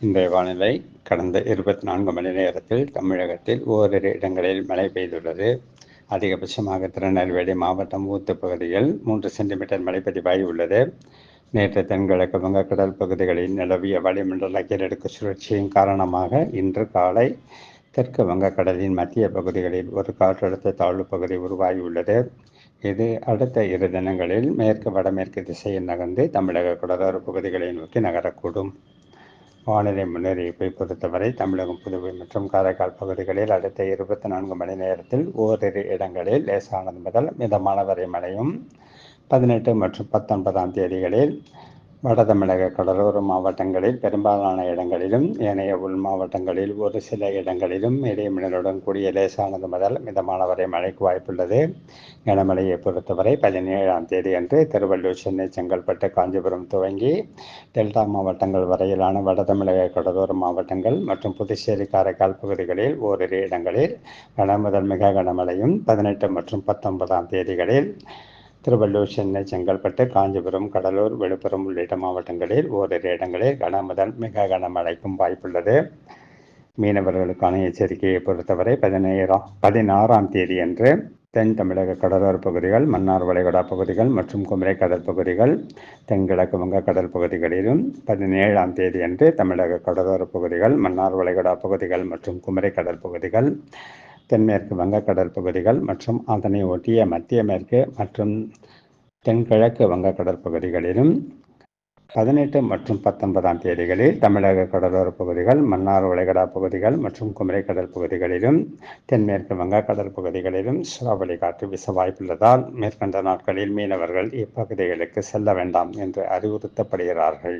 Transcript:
இன்றைய வானிலை கடந்த இருபத்தி நான்கு மணி நேரத்தில் தமிழகத்தில் ஓரிரு இடங்களில் மழை பெய்துள்ளது. அதிகபட்சமாக திருநெல்வேலி மாவட்டம் ஊத்து பகுதியில் மூன்று சென்டிமீட்டர் மழை பதிவாகி உள்ளது. நேற்று தென்கிழக்கு வங்கக்கடல் பகுதிகளில் நிலவிய வளிமண்டல கீழடுக்கு சுழற்சியின் காரணமாக இன்று காலை தெற்கு வங்கக்கடலின் மத்திய பகுதிகளில் ஒரு காற்றழுத்த தாழ்வு பகுதி உருவாகியுள்ளது இது அடுத்த இரு தினங்களில் மேற்கு வடமேற்கு திசையில் நகர்ந்து தமிழக கடலோர பகுதிகளை நோக்கி நகரக்கூடும். வானிலை முன்னறிவிப்பை பொறுத்தவரை தமிழகம் புதுவை மற்றும் காரைக்கால் பகுதிகளில் அடுத்த இருபத்தி நான்கு மணி நேரத்தில் ஓரிரு இடங்களில் லேசானது முதல் மிதமான வரை மழையும். பதினெட்டு மற்றும் பத்தொன்பதாம் தேதிகளில் வட தமிழக கடலோர மாவட்டங்களில் பெரும்பாலான இடங்களிலும் ஏனைய உள் மாவட்டங்களில் ஒரு சில இடங்களிலும் இடைமின்னலுடன் கூடிய லேசானது முதல் மிதமான வரை மழைக்கு வாய்ப்புள்ளது. கனமழையை பொறுத்தவரை பதினேழாம் தேதி அன்று திருவள்ளூர் சென்னை செங்கல்பட்டு காஞ்சிபுரம் துவங்கி டெல்டா மாவட்டங்கள் வரையிலான வட தமிழக கடலோர மாவட்டங்கள் மற்றும் புதுச்சேரி காரைக்கால் பகுதிகளில் ஓரிரு இடங்களில் கன முதல் மிக கனமழையும் பதினெட்டு மற்றும் பத்தொன்பதாம் தேதிகளில் திருவள்ளூர் சென்னை செங்கல்பட்டு காஞ்சிபுரம் கடலூர் விழுப்புரம் உள்ளிட்ட மாவட்டங்களில் ஓரிரு இடங்களில் கனமுதல் மிக கனமழைக்கும் வாய்ப்புள்ளது. மீனவர்களுக்கான எச்சரிக்கையை பொறுத்தவரை பதினேழாம் பதினாறாம் தேதி அன்று தென் தமிழக கடலோர பகுதிகள் மன்னார் வளைகுடா பகுதிகள் மற்றும் குமரை கடல் பகுதிகள் தென்கிழக்கு வங்கக்கடல் பகுதிகளிலும் பதினேழாம் தேதி அன்று தமிழக கடலோர பகுதிகள் மன்னார் வளைகுடா பகுதிகள் மற்றும் குமரை கடல் பகுதிகள் தென்மேற்கு வங்கக்கடல் பகுதிகள் மற்றும் அதனை ஒட்டிய மத்திய மேற்கு மற்றும் தென்கிழக்கு வங்கக்கடல் பகுதிகளிலும் பதினெட்டு மற்றும் பத்தொன்பதாம் தேதிகளில் தமிழக கடலோர பகுதிகள் மன்னார் உலகடா பகுதிகள் மற்றும் குமரிக்கடல் கடல் பகுதிகளிலும் தென்மேற்கு வங்கக்கடல் பகுதிகளிலும் சூறாவளி காற்று வீச வாய்ப்புள்ளதால் மேற்கண்ட நாட்களில் மீனவர்கள் இப்பகுதிகளுக்கு செல்ல வேண்டாம் என்று அறிவுறுத்தப்படுகிறார்கள்.